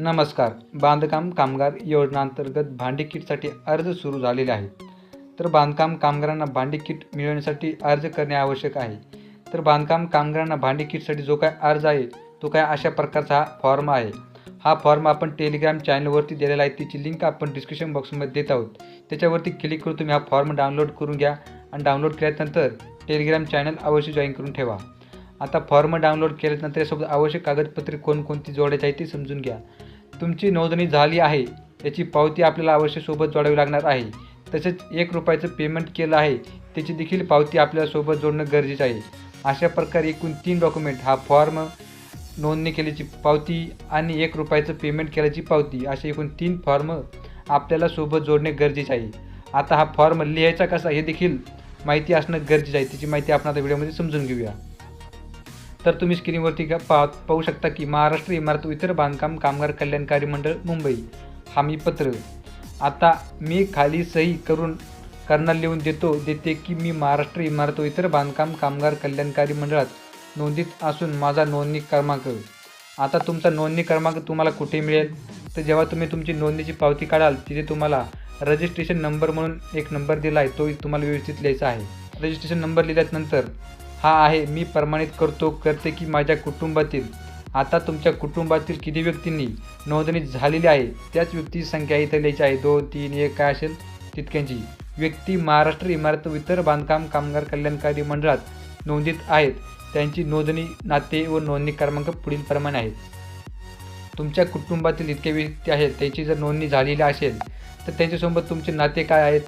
नमस्कार. बांधकाम कामगार योजनांतर्गत भांडी किटसाठी अर्ज सुरू झालेले आहेत. तर बांधकाम कामगारांना भांडी किट मिळवण्यासाठी अर्ज करणे आवश्यक आहे. तर बांधकाम कामगारांना भांडी किटसाठी जो काय अर्ज आहे तो काय अशा प्रकारचा हा फॉर्म आहे. हा फॉर्म आपण टेलिग्राम चॅनलवरती दिलेला आहे. तिची लिंक आपण डिस्क्रिप्शन बॉक्समध्ये देत आहोत. त्याच्यावरती क्लिक करून तुम्ही हा फॉर्म डाउनलोड करून घ्या आणि डाउनलोड केल्यानंतर टेलिग्राम चॅनल अवश्य जॉईन करून ठेवा. आता फॉर्म डाउनलोड केल्यानंतर यासोबत आवश्यक कागदपत्रे कोणकोणती जोडायची आहे ती समजून घ्या. तुमची नोंदणी झाली आहे याची पावती आपल्याला अवश्य सोबत जोडावी लागणार आहे. तसेच एक रुपयाचं पेमेंट केलं आहे त्याची देखील पावती आपल्याला सोबत जोडणं गरजेचं आहे. अशा प्रकारे एकूण तीन डॉक्युमेंट हा फॉर्म नोंदणी केल्याची पावती आणि एक रुपयाचं पेमेंट केल्याची पावती असे एकूण तीन फॉर्म आपल्याला सोबत जोडणे गरजेचे आहे. आता हा फॉर्म लिहायचा कसा हे देखील माहिती असणं गरजेचं आहे. त्याची माहिती आपण आता व्हिडिओमध्ये समजून घेऊया. तर तुम्ही स्क्रीनवरती पा पाहू शकता की महाराष्ट्र इमारत इतर बांधकाम कामगार कल्याणकारी मंडळ मुंबई. हमीपत्र आता मी खाली सही करून करणार लिहून देतो देते की मी महाराष्ट्र इमारत इतर बांधकाम कामगार कल्याणकारी मंडळात नोंदीत असून माझा नोंदणी क्रमांक. आता तुमचा नोंदणी क्रमांक तुम्हाला कुठे मिळेल? तर जेव्हा तुम्ही तुमची नोंदणीची पावती काढाल तिथे तुम्हाला रजिस्ट्रेशन नंबर म्हणून एक नंबर दिला आहे तो तुम्हाला व्यवस्थित लिहायचा आहे. रजिस्ट्रेशन नंबर लिहिल्यानंतर हा आहे. मी प्रमाणित करतो करते की माझ्या कुटुंबातील आता तुमच्या कुटुंबातील किती व्यक्तींनी नोंदणी झालेली आहे? त्याच व्यक्तीची संख्या इथं लिहायची आहे. दोन तीन एक काय असेल? तितक्यांची. व्यक्ती महाराष्ट्र इमारत व इतर बांधकाम कामगार कल्याणकारी मंडळात नोंदीत आहेत. त्यांची नोंदणी नाते व नोंदणी क्रमांक पुढीलप्रमाणे आहेत. तुमच्या कुटुंबातील इतके व्यक्ती आहेत. त्यांची जर नोंदणी झालेली असेल तर त्यांच्यासोबत तुमचे नाते काय आहेत?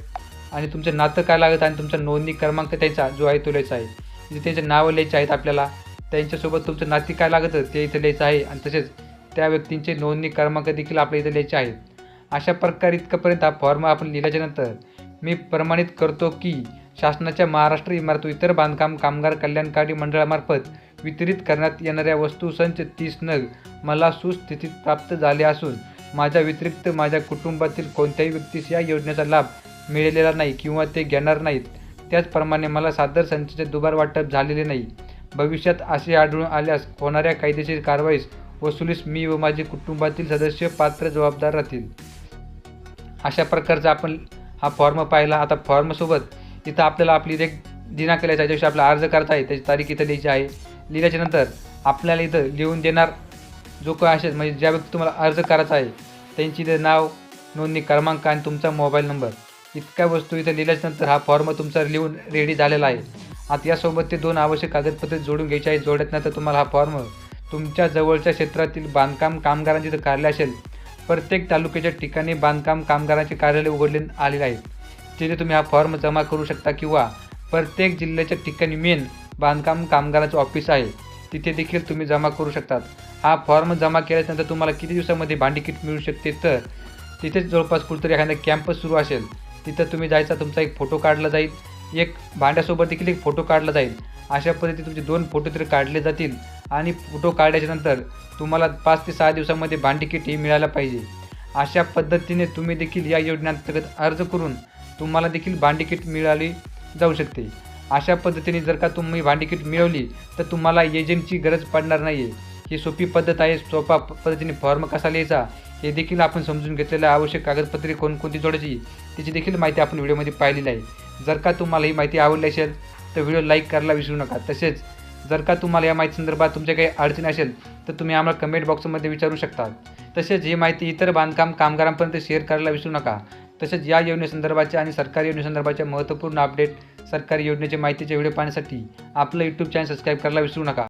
आणि तुमचं नातं काय लागत आणि तुमचा नोंदणी क्रमांक त्यांचा जो आहे तो लिहायचा आहे. इथे त्यांचे नावं लिहायचे आहेत आपल्याला त्यांच्यासोबत तुमचं नाते काय लागतं ते इथं लिहायचं आहे. आणि तसेच त्या व्यक्तींचे नोंदणी क्रमांक देखील आपल्या इथं लिहायचे आहेत. अशा प्रकारे इतकंपर्यंत हा फॉर्म आपण लिहिल्याच्यानंतर मी प्रमाणित करतो की शासनाच्या महाराष्ट्र इमारत इतर बांधकाम कामगार कल्याणकारी मंडळामार्फत वितरित करण्यात येणाऱ्या वस्तू संच तीस नग मला सुस्थितीत प्राप्त झाले असून माझ्या व्यतिरिक्त माझ्या कुटुंबातील कोणत्याही व्यक्तीस या योजनेचा लाभ मिळालेला नाही किंवा ते घेणार नाहीत. त्याचप्रमाणे मला सादर संचाचे दुबार वाटप झालेले नाही. भविष्यात असे आढळून आल्यास होणाऱ्या कायदेशीर कारवाईस वसुलीस मी व माझे कुटुंबातील सदस्य पात्र जबाबदार राहतील. अशा प्रकारचा आपण हा फॉर्म पाहिला. आता फॉर्मसोबत इथं आपल्याला आपली एक दिनांक लिहायचा आहे ज्याविषयी आपला अर्ज करता आहे. त्याची तारीख इथं लिहायची आहे. लिहिल्याच्या नंतर आपल्याला इथं लिहून देणार जो काय असेल म्हणजे ज्या व्यक्ती तुम्हाला अर्ज करायचा आहे त्यांची इथं नाव नोंदणी क्रमांक आणि तुमचा मोबाईल नंबर. इतक्या वस्तू इथं लिहिल्याच्यानंतर हा फॉर्म तुमचा लिहून रेडी झालेला आहे. आता यासोबत ते दोन आवश्यक कागदपत्रे जोडून घ्यायचे आहे तर तुम्हाला हा फॉर्म तुमच्या जवळच्या क्षेत्रातील बांधकाम कामगारांचे तर कार्यालय असेल. प्रत्येक तालुक्याच्या ठिकाणी बांधकाम कामगारांचे कार्यालय उघडले आलेले आहे. तिथे तुम्ही हा फॉर्म जमा करू शकता किंवा प्रत्येक जिल्ह्याच्या ठिकाणी मेन बांधकाम कामगारांचं ऑफिस आहे. तिथे देखील तुम्ही जमा करू शकतात. हा फॉर्म जमा केल्यानंतर तुम्हाला किती दिवसामध्ये भांडीकीट मिळू शकते? तर तिथेच जवळपास कुठेतरी एखादा कॅम्पस सुरू असेल. तिथं तुम्ही जायचा तुमचा एक फोटो काढला जाईल. एक भांड्यासोबत देखील एक फोटो काढला जाईल. अशा पद्धतीने तुमचे दोन फोटो तरी काढले जातील. आणि फोटो काढल्याच्यानंतर तुम्हाला पाच ते सहा दिवसामध्ये भांडी किट ही मिळायला पाहिजे. अशा पद्धतीने तुम्ही देखील या योजनेअंतर्गत अर्ज करून तुम्हाला देखील भांडी किट मिळाली जाऊ शकते. अशा पद्धतीने जर का तुम्ही भांडी किट मिळवली तर तुम्हाला एजंटची गरज पडणार नाही आहे ही सोपी पद्धत आहे. सोपा प- पद्धतीने फॉर्म कसा लिहायचा? हे देखील आपण समजून घेतलेलं आवश्यक कागदपत्रे कोणकोणती जोडायची त्याची देखील माहिती आपण व्हिडिओमध्ये पाहिलेली आहे. जर का तुम्हाला ही माहिती आवडली असेल तर व्हिडिओ लाईक करायला विसरू नका. तसेच जर का तुम्हाला या माहिती संदर्भात तुमच्या काही अडचणी असेल तर तुम्ही आम्हाला कमेंट बॉक्समध्ये विचारू शकता तसेच ही माहिती इतर बांधकाम कामगारांपर्यंत शेअर करायला विसरू नका. तसेच या योजनेसंदर्भाच्या आणि सरकारी योजनेसंदर्भाच्या महत्त्वपूर्ण अपडेट सरकारी योजनेच्या माहितीचे व्हिडिओ पाहण्यासाठी आपलं यूट्यूब चॅनल सबस्क्राईब करायला विसरू नका.